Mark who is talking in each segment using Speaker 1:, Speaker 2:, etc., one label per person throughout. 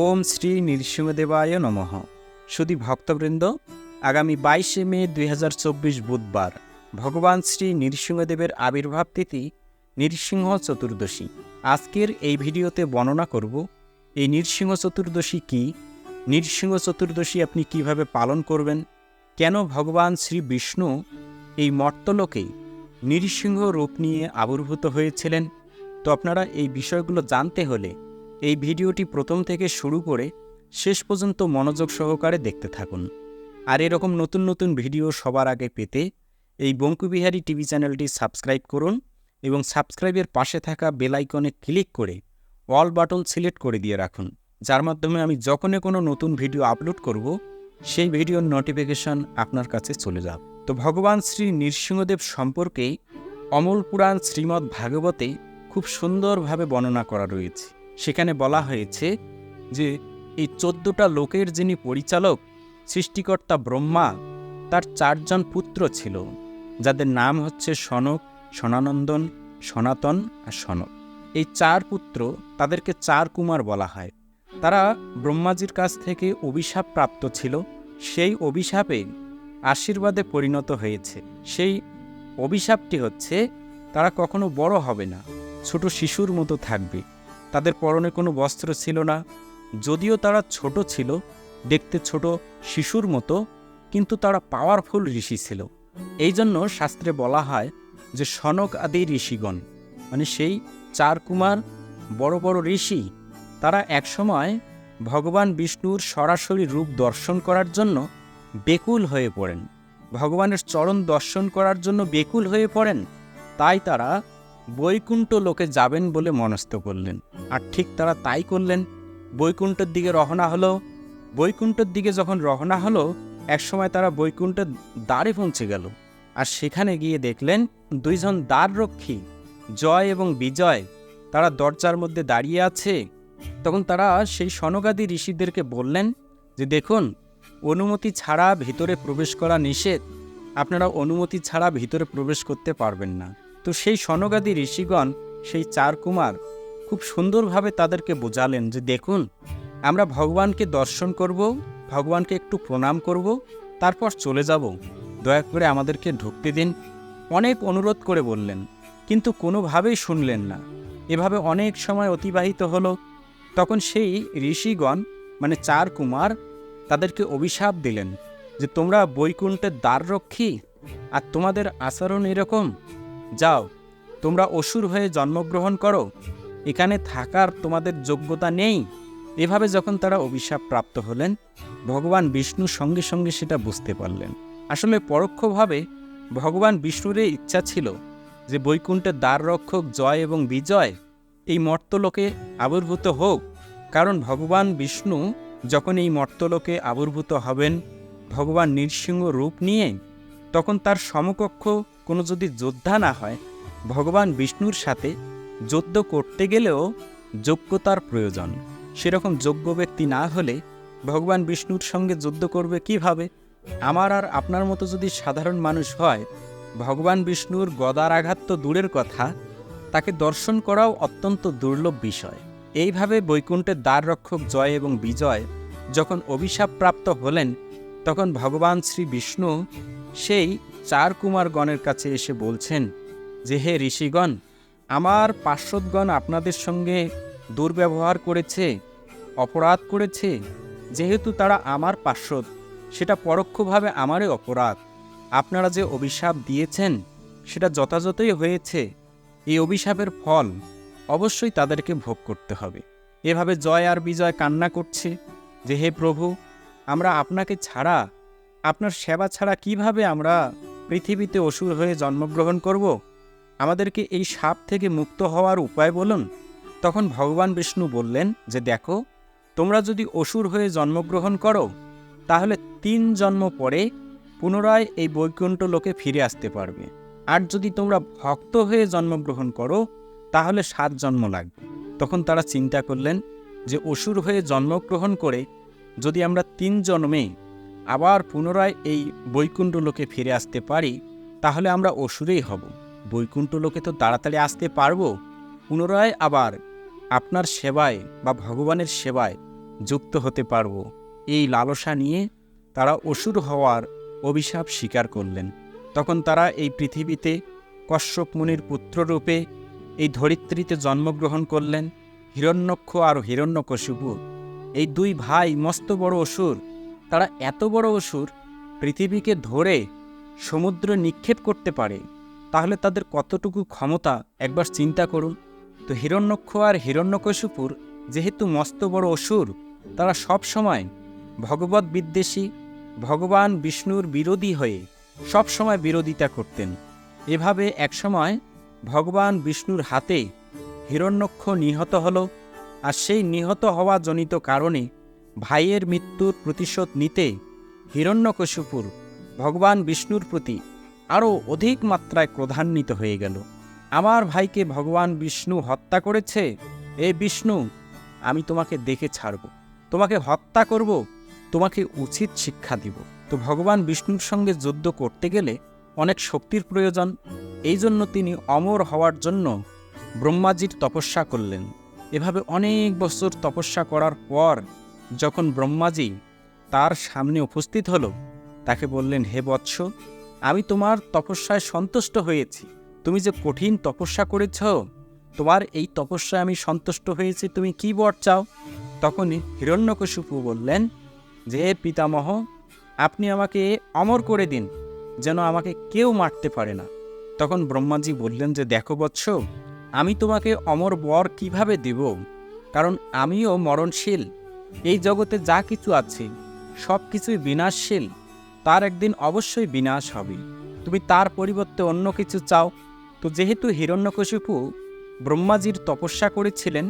Speaker 1: ওম শ্রী নৃসিংহদেবায় নমঃ। সুধী ভক্তবৃন্দ, আগামী বাইশে মে দুই হাজার চব্বিশ বুধবার ভগবান শ্রী নৃসিংহদেবের আবির্ভাব তিথি নৃসিংহ চতুর্দশী। আজকের এই ভিডিওতে বর্ণনা করব, এই নৃসিংহ চতুর্দশী কি? নৃসিংহ চতুর্দশী আপনি কীভাবে পালন করবেন? কেন ভগবান শ্রী বিষ্ণু এই মর্তলোকে নৃসিংহ রূপ নিয়ে আবির্ভূত হয়েছিলেন? তো আপনারা এই বিষয়গুলো জানতে হলে এই ভিডিওটি প্রথম থেকে শুরু করে শেষ পর্যন্ত মনোযোগ সহকারে দেখতে থাকুন। আর এরকম নতুন নতুন ভিডিও সবার আগে পেতে এই বঙ্কুবিহারী টিভি চ্যানেলটি সাবস্ক্রাইব করুন এবং সাবস্ক্রাইবের পাশে থাকা বেল আইকনে ক্লিক করে অল বাটন সিলেক্ট করে দিয়ে রাখুন। যার মাধ্যমে আমি যখনই কোনো নতুন ভিডিও আপলোড করব, সেই ভিডিওর নোটিফিকেশন আপনার কাছে চলে যাবে। তো ভগবান শ্রী নৃসিংহদেব সম্পর্কে অমল পুরাণ শ্রীমদ্ ভাগবতে খুব সুন্দরভাবে বর্ণনা করা রয়েছে। সেখানে বলা হয়েছে যে, এই চোদ্দটা লোকের যিনি পরিচালক, সৃষ্টিকর্তা ব্রহ্মা, তার চারজন পুত্র ছিল, যাদের নাম হচ্ছে সনক, সনানন্দন, সনাতন আর সনক। এই চার পুত্র তাদেরকে চার কুমার বলা হয়। তারা ব্রহ্মাজির কাছ থেকে অভিশাপ প্রাপ্ত ছিল, সেই অভিশাপে আশীর্বাদে পরিণত হয়েছে। সেই অভিশাপটি হচ্ছে, তারা কখনো বড় হবে না, ছোট শিশুর মতো থাকবে। তাদের পরনে কোনো বস্ত্র ছিল না, যদিও তারা ছোট ছিল, দেখতে ছোট শিশুর মতো, কিন্তু তারা পাওয়ারফুল ঋষি ছিল। এই জন্য শাস্ত্রে বলা হয় যে সনক আদি ঋষিগণ মানে সেই চার কুমার বড় বড় ঋষি, তারা একসময় ভগবান বিষ্ণুর সরাসরি রূপ দর্শন করার জন্য বেকুল হয়ে পড়েন। ভগবানের চরণ দর্শন করার জন্য বেকুল হয়ে পড়েন, তাই তারা বৈকুণ্ঠ লোকে যাবেন বলে মনস্থ করলেন। আর ঠিক তারা তাই করলেন, বৈকুণ্ঠের দিকে রওনা হলো। বৈকুণ্ঠের দিকে যখন রওনা হলো, একসময় তারা বৈকুণ্ঠের দ্বারে পৌঁছে গেল। আর সেখানে গিয়ে দেখলেন দুইজন দ্বাররক্ষী, জয় এবং বিজয়, তারা দরজার মধ্যে দাঁড়িয়ে আছে। তখন তারা সেই সনগাদী ঋষিদেরকে বললেন যে, দেখুন, অনুমতি ছাড়া ভিতরে প্রবেশ করা নিষেধ। আপনারা অনুমতি ছাড়া ভিতরে প্রবেশ করতে পারবেন না। তো সেই সনগাদী ঋষিগণ, সেই চার কুমার খুব সুন্দরভাবে তাদেরকে বোঝালেন যে দেখুন, আমরা ভগবানকে দর্শন করব, ভগবানকে একটু প্রণাম করব, তারপর চলে যাব। দয়া করে আমাদেরকে ঢুকতে দিন। অনেক অনুরোধ করে বললেন, কিন্তু কোনোভাবেই শুনলেন না। এভাবে অনেক সময় অতিবাহিত হলো। তখন সেই ঋষিগণ মানে চার কুমার, তাদেরকে অভিশাপ দিলেন যে তোমরা বৈকুণ্ঠের দ্বাররক্ষী, আর তোমাদের আচরণ এরকম যাও, তোমরা অসুর হয়ে জন্মগ্রহণ করো। এখানে থাকার তোমাদের যোগ্যতা নেই। এভাবে যখন তারা অভিশাপ প্রাপ্ত হলেন, ভগবান বিষ্ণু সঙ্গে সঙ্গে সেটা বুঝতে পারলেন। আসলে পরোক্ষভাবে ভগবান বিষ্ণুর ইচ্ছা ছিল যে বৈকুণ্ঠের দ্বাররক্ষক জয় এবং বিজয় এই মর্তলোকে আবির্ভূত হোক। কারণ ভগবান বিষ্ণু যখন এই মর্তলোকে আবির্ভূত হবেন, ভগবান নৃসিংহ রূপ নিয়ে তখন তার সমকক্ষ কোনো যদি যোদ্ধা না হয়, ভগবান বিষ্ণুর সাথে যুদ্ধ করতে গেলেও যোগ্যতার প্রয়োজন। সেরকম যোগ্য ব্যক্তি না হলে ভগবান বিষ্ণুর সঙ্গে যুদ্ধ করবে কীভাবে? আমার আর আপনার মতো যদি সাধারণ মানুষ হয়, ভগবান বিষ্ণুর গদার আঘাত তো দূরের কথা, তাকে দর্শন করাও অত্যন্ত দুর্লভ বিষয়। এইভাবে বৈকুণ্ঠের দ্বার রক্ষক জয় এবং বিজয় যখন অভিশাপ প্রাপ্ত হলেন, তখন ভগবান শ্রী বিষ্ণু সেই চার কুমারগণের কাছে এসে বলছেন, যে হে ঋষিগণ, আমার পার্শ্বদগণ আপনাদের সঙ্গে দুর্ব্যবহার করেছে, অপরাধ করেছে, যেহেতু তারা আমার পার্শ্বদ, সেটা পরোক্ষভাবে আমারই অপরাধ। আপনারা যে অভিশাপ দিয়েছেন, সেটা যথাযথই হয়েছে। এই অভিশাপের ফল অবশ্যই তাদেরকে ভোগ করতে হবে। এভাবে জয় আর বিজয় কান্না করছে। যে হে প্রভু, আমরা আপনাকে ছাড়া আপনার সেবা ছাড়া কীভাবে আমরা পৃথিবীতে অসুর হয়ে জন্মগ্রহণ করব? আমাদেরকে এই সাপ থেকে মুক্ত হওয়ার উপায় বলুন। তখন ভগবান বিষ্ণু বললেন যে, দেখো, তোমরা যদি অসুর হয়ে জন্মগ্রহণ করো, তাহলে তিন জন্ম পরে পুনরায় এই বৈকুণ্ঠ লোকে ফিরে আসতে পারবে। আর যদি তোমরা ভক্ত হয়ে জন্মগ্রহণ করো, তাহলে সাত জন্ম লাগবে। তখন তারা চিন্তা করলেন যে, অসুর হয়ে জন্মগ্রহণ করে যদি আমরা তিন জন্মে আবার পুনরায় এই বৈকুণ্ঠ লোকে ফিরে আসতে পারি, তাহলে আমরা অসুরেই হব। বৈকুণ্ঠ লোকে তো তাড়াতাড়ি আসতে পারব। পুনরায় আবার আপনার সেবায় বা ভগবানের সেবায় যুক্ত হতে পারব। এই লালসা নিয়ে তারা অসুর হওয়ার অভিশাপ স্বীকার করলেন। তখন তারা এই পৃথিবীতে কশ্যপ মুনির পুত্ররূপে এই ধরিত্রীতে জন্মগ্রহণ করলেন। হিরণ্যক্ষ আর হিরণ্যকশিপু, এই দুই ভাই মস্ত বড় অসুর। তারা এত বড় অসুর পৃথিবীকে ধরে সমুদ্র নিক্ষেপ করতে পারে, তাহলে তাদের কতটুকু ক্ষমতা? একবার চিন্তা করুন। তো হিরণ্যক্ষ আর হিরণ্যকশিপুর, যেহেতু মস্ত বড় অসুর, তারা সব সময় ভগবত বিদ্বেষী, ভগবান বিষ্ণুর বিরোধী হয়ে সব সময় বিরোধিতা করতেন। এভাবে একসময় ভগবান বিষ্ণুর হাতে হিরণ্যক্ষ নিহত হল, আর সেই নিহত হওয়া জনিত কারণে ভাইয়ের মৃত্যুর প্রতিশোধ নিতে হিরণ্যকশিপুর ভগবান বিষ্ণুর প্রতি আরও অধিক মাত্রায় ক্রধান্বিত হয়ে গেল। আমার ভাইকে ভগবান বিষ্ণু হত্যা করেছে? এ বিষ্ণু, আমি তোমাকে দেখে ছাড়ব। তোমাকে হত্যা করব, তোমাকে উচিত শিক্ষা দিব। তো ভগবান বিষ্ণুর সঙ্গে যুদ্ধ করতে গেলে অনেক শক্তির প্রয়োজন। এই জন্য তিনি অমর হওয়ার জন্য ব্রহ্মাজির তপস্যা করলেন। এভাবে অনেক বছর তপস্যা করার পর যখন ব্রহ্মাজি তার সামনে উপস্থিত হলো, তাকে বললেন, হে বৎস, আমি তোমার তপস্যায় সন্তুষ্ট হয়েছি। তুমি যে কঠিন তপস্যা করেছ, তোমার এই তপস্যায় আমি সন্তুষ্ট হয়েছি, তুমি কি বর চাও? তখন হিরণ্যকশিপু বললেন, যে পিতামহ, আপনি আমাকে অমর করে দিন, যেন আমাকে কেউ মারতে পারে না। তখন ব্রহ্মাজি বললেন যে, দেখো বৎস, আমি তোমাকে অমর বর কীভাবে দেব? কারণ আমিও মরণশীল এই জগতে যা কিছু আছে, সব কিছুই বিনাশশীল। তার একদিন অবশ্যই বিনাশ হবে। তুমি তার পরিবর্তে অন্য কিছু চাও? তো যেহেতু হিরণ্যকশিপু ব্রহ্মাজির তপস্যা করেছিলেন,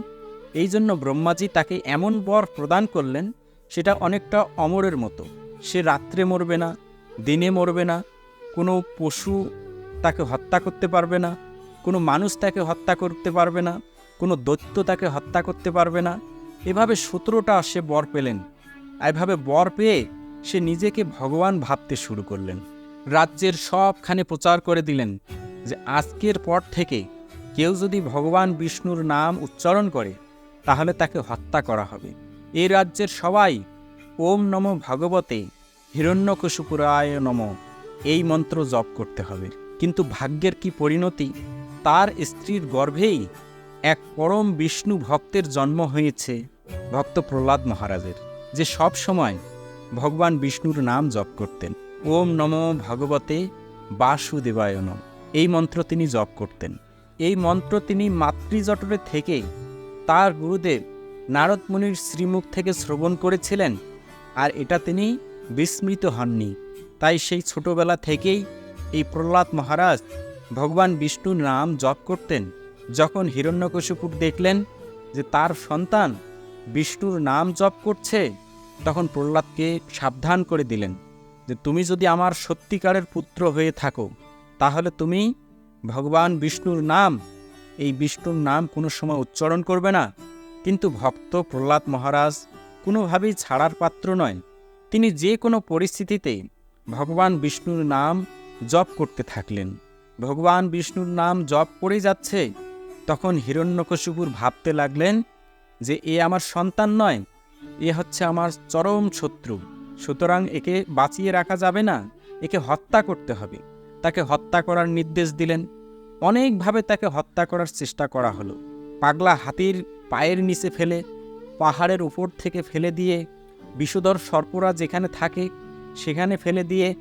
Speaker 1: এই জন্য ব্রহ্মাজি তাকে এমন বর প্রদান করলেন, সেটা অনেকটা অমরের মতো। সে রাত্রে মরবে না, দিনে মরবে না, কোনো পশু তাকে হত্যা করতে পারবে না, কোনো মানুষ তাকে হত্যা করতে পারবে না, কোনো দৈত্য তাকে হত্যা করতে পারবে না এভাবে সতেরোটা সে বর পেলেন। এভাবে বর পেয়ে সে নিজেকে ভগবান ভাবতে শুরু করলেন। রাজ্যের সবখানে প্রচার করে দিলেন যে আজকের পর থেকে কেউ যদি ভগবান বিষ্ণুর নাম উচ্চারণ করে, তাহলে তাকে হত্যা করা হবে। এই রাজ্যের সবাই ওম নম ভগবতে হিরণ্যকশুপুরায় নম, এই মন্ত্র জপ করতে হবে। কিন্তু ভাগ্যের কি পরিণতি? তার স্ত্রীর গর্ভেই এক পরম বিষ্ণু ভক্তের জন্ম হয়েছে। ভক্ত প্রহ্লাদ মহারাজের, যে সব সময় ভগবান বিষ্ণুর নাম জপ করতেন। ওম নম ভগবতে বাসুদেবায় নম। এই মন্ত্র তিনি জপ করতেন। এই মন্ত্র তিনি মাতৃজটরে থেকে তার গুরুদেব নারদ মুনির শ্রীমুখ থেকে শ্রবণ করেছিলেন আর এটা তিনি বিস্মৃত হননি। তাই সেই ছোটবেলা থেকেই এই প্রহ্লাদ মহারাজ ভগবান বিষ্ণুর নাম জপ করতেন। যখন হিরণ্যকশিপুর দেখলেন যে তার সন্তান বিষ্ণুর নাম জপ করছে? তখন প্রহ্লাদকে সাবধান করে দিলেন যে তুমি যদি আমার সত্যিকারের পুত্র হয়ে থাকো, তাহলে তুমি ভগবান বিষ্ণুর নাম, এই বিষ্ণুর নাম কোনো সময় উচ্চারণ করবে না। কিন্তু ভক্ত প্রহ্লাদ মহারাজ কোনোভাবেই ছাড়ার পাত্র নয়। তিনি যে কোনো পরিস্থিতিতে ভগবান বিষ্ণুর নাম জপ করতে থাকলেন। ভগবান বিষ্ণুর নাম জপ করে যাচ্ছে। তখন হিরণ্যকশিপুর ভাবতে লাগলেন যে এ আমার সন্তান নয়, এ হচ্ছে আমার চরম শত্রু। সুতরাং একে বাঁচিয়ে রাখা যাবে না, একে হত্যা করতে হবে। তাকে হত্যা করার নির্দেশ দিলেন। অনেকভাবে তাকে হত্যা করার চেষ্টা করা হলো। পাগলা হাতির পায়ের নিচে ফেলে, পাহাড়ের উপর থেকে ফেলে দিয়ে, বিষধর সর্পরা যেখানে থাকে, সেখানে ফেলে দিয়ে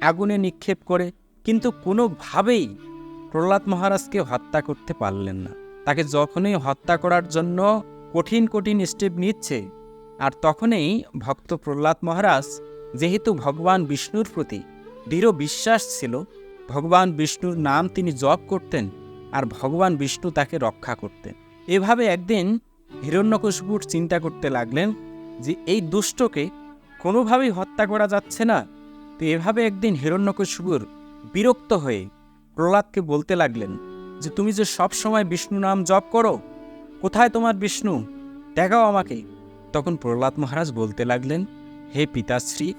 Speaker 1: আগুনে নিক্ষেপ করে, কিন্তু কোনোভাবেই প্রহ্লাদ মহারাজকে হত্যা করতে পারলেন না। তাকে যখনই হত্যা করার জন্য কঠিন কঠিন স্টেপ নিচ্ছে। আর তখনই ভক্ত প্রহ্লাদ মহারাজ, যেহেতু ভগবান বিষ্ণুর প্রতি দৃঢ় বিশ্বাস ছিল, ভগবান বিষ্ণুর নাম তিনি জপ করতেন আর ভগবান বিষ্ণু তাকে রক্ষা করতেন। এভাবে একদিন হিরণ্যকশিপুর চিন্তা করতে লাগলেন যে, এই দুষ্টকে কোনোভাবেই হত্যা করা যাচ্ছে না। তো এভাবে একদিন হিরণ্যকশিপুর বিরক্ত হয়ে প্রহ্লাদকে বলতে লাগলেন যে, তুমি যে সব সময় বিষ্ণু নাম জপ করো কোথায় তোমার বিষ্ণু? দেখাও আমাকে। তখন প্রহ্লাদ মহারাজ বলতে লাগলেন, হে পিতাশ্রী,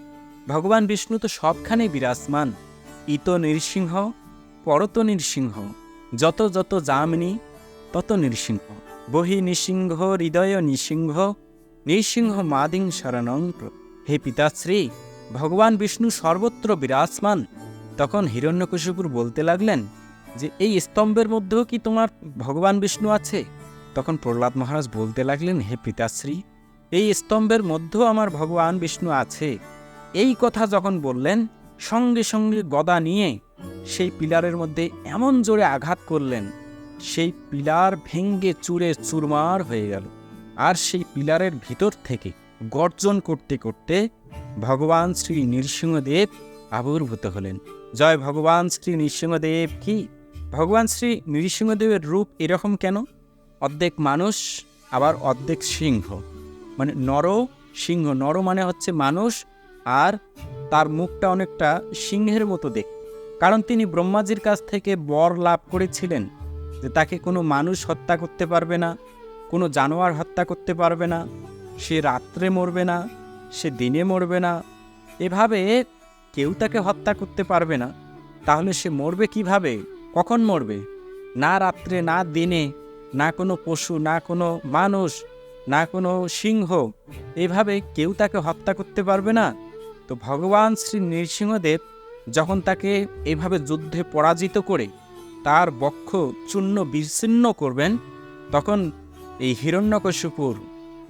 Speaker 1: ভগবান বিষ্ণু তো সবখানে বিরাজমান। ইত নৃসিংহ, পরত নৃসিংহ, যত যত যামিনী, তত নৃসিংহ। বহি নৃসিংহ, হৃদয় নৃসিংহ নৃসিংহ মাদিং শরণং হে পিতাশ্রী, ভগবান বিষ্ণু সর্বত্র বিরাজমান। তখন হিরণ্যকশিপুর বলতে লাগলেন যে, এই স্তম্ভের মধ্যেও কি তোমার ভগবান বিষ্ণু আছে? তখন প্রহ্লাদ মহারাজ বলতে লাগলেন, হে পিতাশ্রী, এই স্তম্ভের মধ্যেও আমার ভগবান বিষ্ণু আছে। এই কথা যখন বললেন, সঙ্গে সঙ্গে গদা নিয়ে সেই পিলারের মধ্যে এমন জোরে আঘাত করলেন, সেই পিলার ভেঙ্গে চুরে চুরমার হয়ে গেল। আর সেই পিলারের ভিতর থেকে গর্জন করতে করতে ভগবান শ্রী নৃসিংহদেব আবির্ভূত হলেন। জয় ভগবান শ্রী নৃসিংহদেব কি? ভগবান শ্রী নৃসিংহদেবের রূপ এরকম কেন? অর্ধেক মানুষ, আবার অর্ধেক সিংহ। মানে নর, সিংহ। নর মানে হচ্ছে মানুষ, আর তার মুখটা অনেকটা সিংহের মতো দেখ। কারণ তিনি ব্রহ্মাজির কাছ থেকে বর লাভ করেছিলেন যে তাকে কোনো মানুষ হত্যা করতে পারবে না, কোনো জানোয়ার হত্যা করতে পারবে না, সে রাত্রে মরবে না, সে দিনে মরবে না। এভাবে কেউ তাকে হত্যা করতে পারবে না। তাহলে সে মরবে কীভাবে? কখন মরবে? না রাত্রে, না দিনে। না কোনো পশু, না কোনো মানুষ, না কোনো সিংহ, এভাবে কেউ তাকে হত্যা করতে পারবে না। তো ভগবান শ্রী নৃসিংহদেব যখন তাকে এভাবে যুদ্ধে পরাজিত করে তার বক্ষ চূর্ণ বিচ্ছিন্ন করবেন, তখন এই হিরণ্যকশিপুর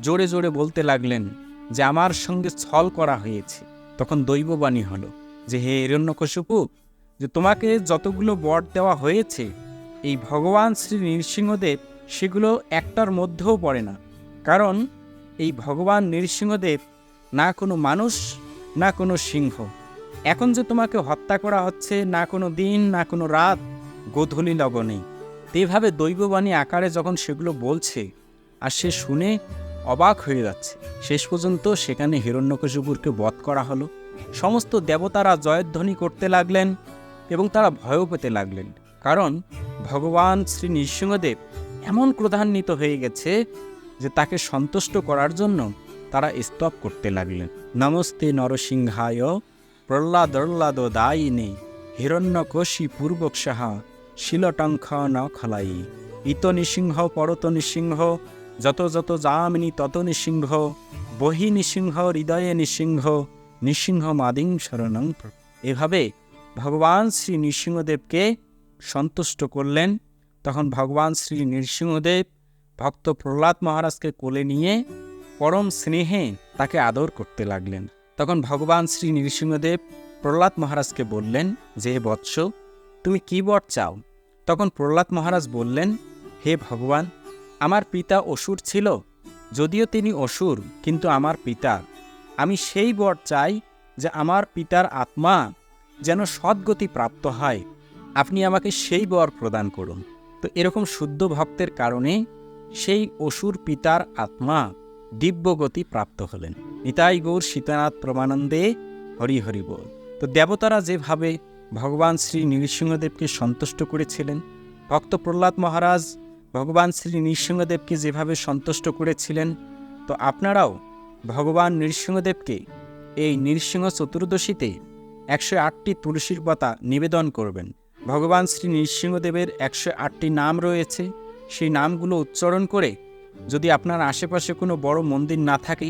Speaker 1: জোরে জোরে বলতে লাগলেন যে, আমার সঙ্গে ছল করা হয়েছে। তখন দৈববাণী হলো যে, হে হিরণ্যকশিপু, যে তোমাকে যতগুলো বট দেওয়া হয়েছে এই ভগবান শ্রী নৃসিংহদেব সেগুলো একটার মধ্যেও পড়ে না। কারণ এই ভগবান নৃসিংহদেব না কোনো মানুষ, না কোনো সিংহ। এখন যে তোমাকে হত্যা করা হচ্ছে, না কোনো দিন, না কোনো রাত, গোধূলি লগনে। এভাবে দৈববাণী আকারে যখন সেগুলো বলছে আর সে শুনে অবাক হয়ে যাচ্ছে। শেষ পর্যন্ত সেখানে হিরণ্যকশিপুরকে বধ করা হলো। সমস্ত দেবতারা জয়ধ্বনি করতে লাগলেন এবং তারা ভয়ও পেতে লাগলেন। কারণ ভগবান শ্রী নৃসিংহদেব এমন ক্রধান্বিত হয়ে গেছে যে তাকে সন্তুষ্ট করার জন্য তারা স্তব করতে লাগলেন। নমস্তে নরসিংহায় প্রহ্লাদর্লাদ দায়িনী, হিরণ্যকশি পূর্বক সাহা শিলটঙ্খ ন খলাই। ইত নৃসিংহ, পরত নৃসিংহ, যত যত যামিনী তত নৃসিংহ, বহি নৃসিংহ, হৃদয়ে নৃসিংহ নৃসিংহ মাদিং শরণং এভাবে ভগবান শ্রী নৃসিংহদেবকে সন্তুষ্ট করলেন, তখন ভগবান শ্রী নৃসিংহদেব ভক্ত প্রহ্লাদ মহারাজকে কোলে নিয়ে পরম স্নেহে তাকে আদর করতে লাগলেন। তখন ভগবান শ্রী নৃসিংহদেব প্রহ্লাদ মহারাজকে বললেন, যে হে বৎস, তুমি কি বর চাও? তখন প্রহ্লাদ মহারাজ বললেন, হে ভগবান, আমার পিতা অসুর ছিল, যদিও তিনি অসুর, কিন্তু আমার পিতা। আমি সেই বর চাই যে আমার পিতার আত্মা যেন সদ্গতি প্রাপ্ত হয়। আপনি আমাকে সেই বর প্রদান করুন। তো এরকম শুদ্ধ ভক্তের কারণে সেই অসুর পিতার আত্মা দিব্যগতি প্রাপ্ত হলেন। নিতাই গৌর সীতানাথ প্রমানন্দে হরি হরি বল। তো দেবতারা যেভাবে ভগবান শ্রী নৃসিংহদেবকে সন্তুষ্ট করেছিলেন, ভক্ত প্রহ্লাদ মহারাজ ভগবান শ্রী নৃসিংহদেবকে যেভাবে সন্তুষ্ট করেছিলেন, তো আপনারাও ভগবান নৃসিংহদেবকে এই নৃসিংহ চতুর্দশীতে একশো আটটি তুলসীর পাতা নিবেদন করবেন। ভগবান শ্রী নৃসিংহদেবের একশো আটটি নাম রয়েছে। সেই নামগুলো উচ্চারণ করে যদি আপনার আশেপাশে কোনো বড় মন্দির না থাকে,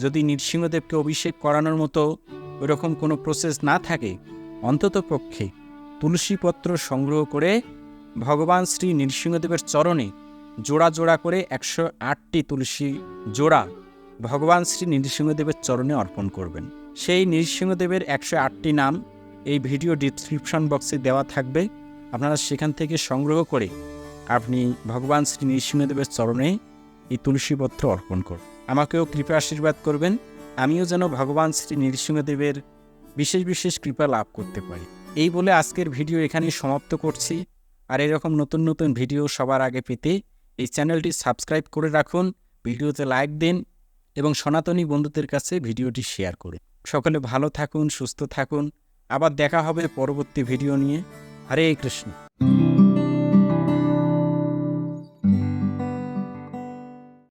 Speaker 1: যদি নৃসিংহদেবকে অভিষেক করানোর মতো ওরকম কোনো প্রসেস না থাকে, অন্তত পক্ষে তুলসীপত্র সংগ্রহ করে ভগবান শ্রী নৃসিংহদেবের চরণে জোড়া জোড়া করে একশো আটটি তুলসী জোড়া ভগবান শ্রী নৃসিংহদেবের চরণে অর্পণ করবেন। সেই নৃসিংহদেবের একশো আটটি নাম এই ভিডিও ডিসক্রিপশন বক্সে দেওয়া থাকবে। আপনারা সেখান থেকে সংগ্রহ করে আপনি ভগবান শ্রী নৃসিংহদেবের চরণে এই তুলসীপত্র অর্পণ করুন। আমাকেও কৃপা আশীর্বাদ করবেন। আমিও যেন ভগবান শ্রী নৃসিংহদেবের বিশেষ বিশেষ কৃপা লাভ করতে পারি। এই বলে আজকের ভিডিও এখানেই সমাপ্ত করছি। আর এরকম নতুন নতুন ভিডিও সবার আগে পেতে এই চ্যানেলটি সাবস্ক্রাইব করে রাখুন, ভিডিওতে লাইক দিন এবং সনাতনী বন্ধুদের কাছে ভিডিওটি শেয়ার করুন। সকলে ভালো থাকুন, সুস্থ থাকুন। আবার দেখা হবে পরবর্তী ভিডিও নিয়ে। হরে কৃষ্ণ।